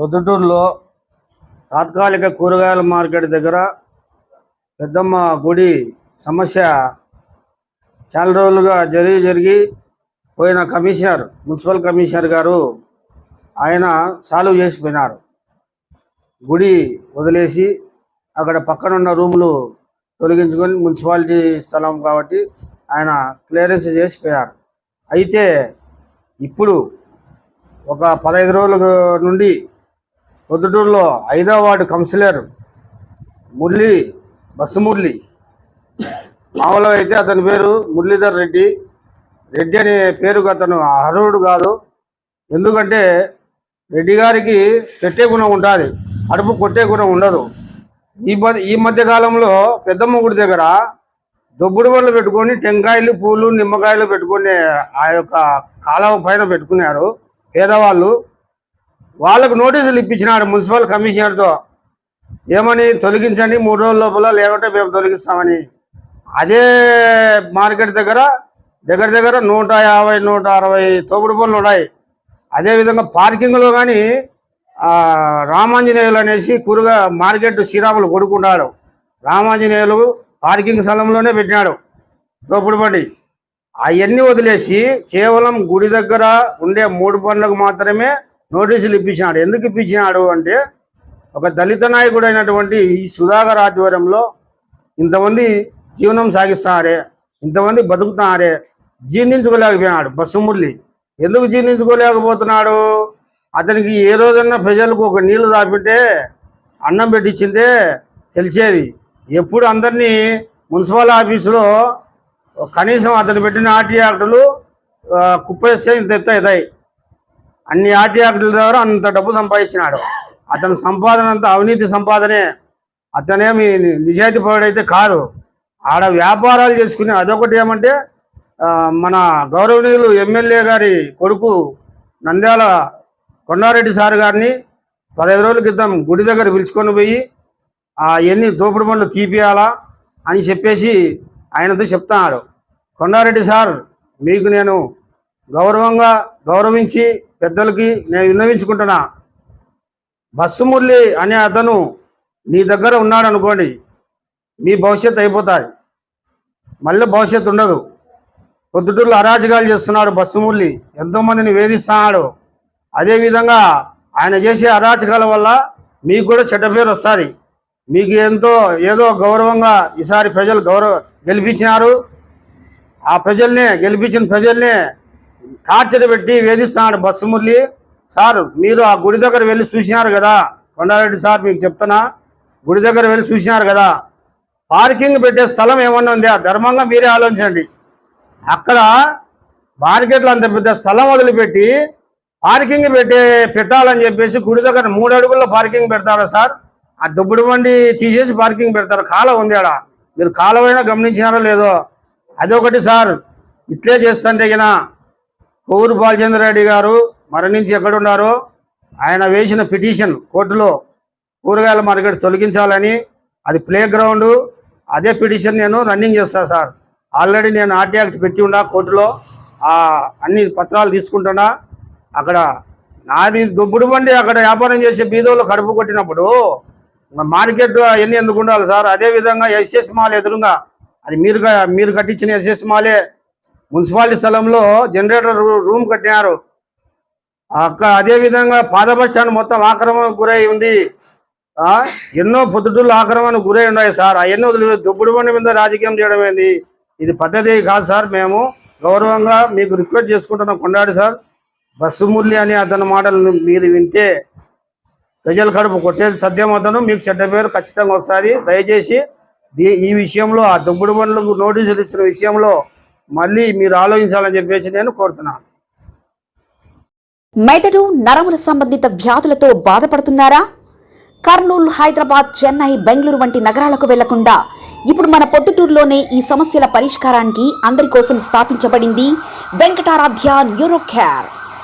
ప్రొద్దుటూరులో తాత్కాలిక కూరగాయల మార్కెట్ దగ్గర పెద్దమ్మ గుడి సమస్య చాలా రోజులుగా జరిగి జరిగి పోయిన కమిషనర్ మున్సిపల్ కమిషనర్ గారు ఆయన సాల్వ్ చేసిపోయినారు. గుడి వదిలేసి అక్కడ పక్కనున్న రూములు తొలగించుకొని మున్సిపాలిటీ స్థలం కాబట్టి ఆయన క్లియరెన్స్ చేసిపోయారు అయితే ఇప్పుడు ఒక పదహైదు రోజుల నుండి పొద్దుటూరులో ఐదో వార్డు కౌన్సిలర్ మురళి బస్సు మురళి మామూలుగా అయితే అతని పేరు మురళీధర్ రెడ్డి. రెడ్డి అనే పేరుకు అతను అర్హుడు కాదు. ఎందుకంటే రెడ్డి గారికి పెట్టే గుణం ఉంటుంది అడుపు కొట్టే గుణం ఉండదు. ఈ మధ్య ఈ మధ్య కాలంలో పెద్దమ్మ గుడి దగ్గర దొబ్బుడు బండ్లు పెట్టుకొని టెంకాయలు పూలు నిమ్మకాయలు పెట్టుకొని ఆ యొక్క కాలువ పైన పెట్టుకున్నారు పేదవాళ్ళు. వాళ్ళకు నోటీసులు ఇప్పించినాడు మున్సిపల్ కమిషనర్తో. ఏమని తొలగించండి మూడు రోజుల లోపల లేకుంటే మేము తొలగిస్తామని. అదే మార్కెట్ దగ్గర దగ్గర దగ్గర నూట యాభై నూట అరవై తోపుడు పనులు ఉన్నాయి. అదేవిధంగా పార్కింగ్లో కానీ రామాంజనేయులు అనేసి కూరగా మార్కెట్ శ్రీరాములు కొడుకున్నాడు రామాంజనేయులు పార్కింగ్ స్థలంలోనే పెట్టినాడు. తోపుడు బండి. అవన్నీ వదిలేసి కేవలం గుడి దగ్గర ఉండే మూడు పనులకు మాత్రమే నోటీసులు ఇప్పించినాడు. ఎందుకు ఇప్పించినాడు అంటే ఒక దళిత నాయకుడు అయినటువంటి ఈ సుధాకర్ ఆధ్వర్యంలో ఇంతమంది జీవనం సాగిస్తున్నారే ఇంతమంది బతుకుతున్నారే జీర్ణించుకోలేకపోయినాడు బస్సుమురళి ఎందుకు జీర్ణించుకోలేకపోతున్నాడు? అతనికి ఏ రోజన్నా ప్రజలకు ఒక నీళ్ళు తాపితే అన్నం పెట్టించిందే తెలిసేది. ఎప్పుడు అందరినీ మున్సిపల్ ఆఫీసులో కనీసం అతను పెట్టిన ఆర్టీ యాక్టులు కుప్పేస్తే ఇంత ఎత్తు అవుతాయి. అన్ని ఆర్టీ ద్వారా అంత డబ్బు సంపాదించినాడు. అతని సంపాదన అంతా అవినీతి సంపాదనే. అతనేమి నిజాయితీ పరుడైతే కాదు. ఆడ వ్యాపారాలు చేసుకుని అదొకటి ఏమంటే మన గౌరవనీయులు ఎమ్మెల్యే గారి కొడుకు నంద్యాల కొండారెడ్డి సార్ గారిని పదహైదు రోజుల క్రితం గుడి దగ్గర పిలుచుకొని పోయి ఆ ఎన్ని దోపుడు పనులు తీపియాలా అని చెప్పేసి ఆయనతో చెప్తున్నాడు. కొండారెడ్డి సార్ మీకు నేను గౌరవంగా గౌరవించి పెద్దలకి నేను విన్నవించుకుంటున్నా. బస్సు మురళి అనే అతను నీ దగ్గర ఉన్నాడు అనుకోండి మీ భవిష్యత్తు అయిపోతాయి. మళ్ళీ భవిష్యత్తు ఉండదు. పొద్దుటూరులో అరాజకాలు చేస్తున్నాడు బస్సు మురళి ఎంతోమందిని వేధిస్తున్నాడు. అదేవిధంగా ఆయన చేసే అరాచకాల వల్ల మీకు కూడా చెడ్డ పేరు వస్తుంది. మీకు ఎంతో ఏదో గౌరవంగా ఈసారి ప్రజలు గౌరవ గెలిపించినారు. ఆ ప్రజల్నే గెలిపించిన ప్రజల్నే టార్చర్ పెట్టి వేధిస్తున్నాడు బస్సు మురళి. సార్ మీరు ఆ గుడి దగ్గర వెళ్ళి చూసినారు కదా? కొండారెడ్డి సార్ మీకు చెప్తున్నా. గుడి దగ్గర వెళ్ళి చూసినారు కదా? పార్కింగ్ పెట్టే స్థలం ఏమన్నా ఉందా? ధర్మంగా మీరే ఆలోచించండి. అక్కడ మార్కెట్లో అంత పెద్ద స్థలం వదిలిపెట్టి పార్కింగ్ పెట్టే పెట్టాలని చెప్పేసి గుడి దగ్గర మూడు అడుగుల్లో పార్కింగ్ పెడతారా సార్? ఆ దుబ్బుడు బండి తీసేసి పార్కింగ్ పెడతారు. కాలం ఉంది ఆడ. మీరు కాలమైనా గమనించినారో లేదో? అదొకటి సార్ ఇట్లే చేస్తుంటే గిన కొవ్వూరు బాలచంద్రరెడ్డి గారు మరణించి ఎక్కడున్నారో ఆయన వేసిన పిటిషన్ కోర్టులో కూరగాయల మార్కెట్ తొలగించాలని అది ప్లే గ్రౌండ్ అదే పిటిషన్ నేను రన్నింగ్ చేస్తాను సార్. ఆల్రెడీ నేను ఆర్టీ యాక్ట్ పెట్టి ఉన్నా కోర్టులో అన్ని పత్రాలు తీసుకుంటున్నా. అక్కడ నాది దుబ్బుడు బండి అక్కడ వ్యాపారం చేసే బీదోళ్ళు కడుపు కొట్టినప్పుడు మార్కెట్ అవన్నీ ఎందుకు ఉండాలి సార్? అదే విధంగా ఎస్ఎస్ మాల్ ఎదురుగా అది మీరు మీరు కట్టించిన ఎస్ఎస్ మాలే మున్సిపాలిటీ స్థలంలో జనరేటర్ రూమ్ కట్టినారు. అక్క అదే విధంగా బస్ స్టాండ్ మొత్తం ఆక్రమణకు గురై ఉంది. ఆ ఎన్నో పొద్దుటూళ్ళు ఆక్రమణకు గురై ఉన్నాయి సార్. అవన్నీ వదిలి దుబ్బుడు బండి మీద రాజకీయం చేయడం ఏంది? ఇది పద్ధతి కాదు సార్. మేము గౌరవంగా మీకు రిక్వెస్ట్ చేసుకుంటున్నాం. కొండాడి సార్ బస్సు మురళి అని అతని మాటలు మీరు వింటే ప్రజల కడుపు కొట్టేది సద్యం అతను. మీకు చెడ్డ పేరు ఖచ్చితంగా వస్తుంది. దయచేసి ఈ విషయంలో ఆ దుబ్బుడు బండ్లకు నోటీసులు ఇచ్చిన విషయంలో మళ్ళీ మీరు ఆలోచించాలని చెప్పేసి నేను కోరుతున్నాను. మెదడు నరముల సంబంధిత వ్యాధులతో బాధపడుతున్నారా? కర్నూలు హైదరాబాద్ చెన్నై బెంగళూరు వంటి నగరాలకు వెళ్ళకుండా ఇప్పుడు మన పొద్దుటూరులోనే ఈ సమస్యల పరిష్కారానికి అందరి కోసం స్థాపించబడింది వెంకటారాధ్య న్యూరో కేర్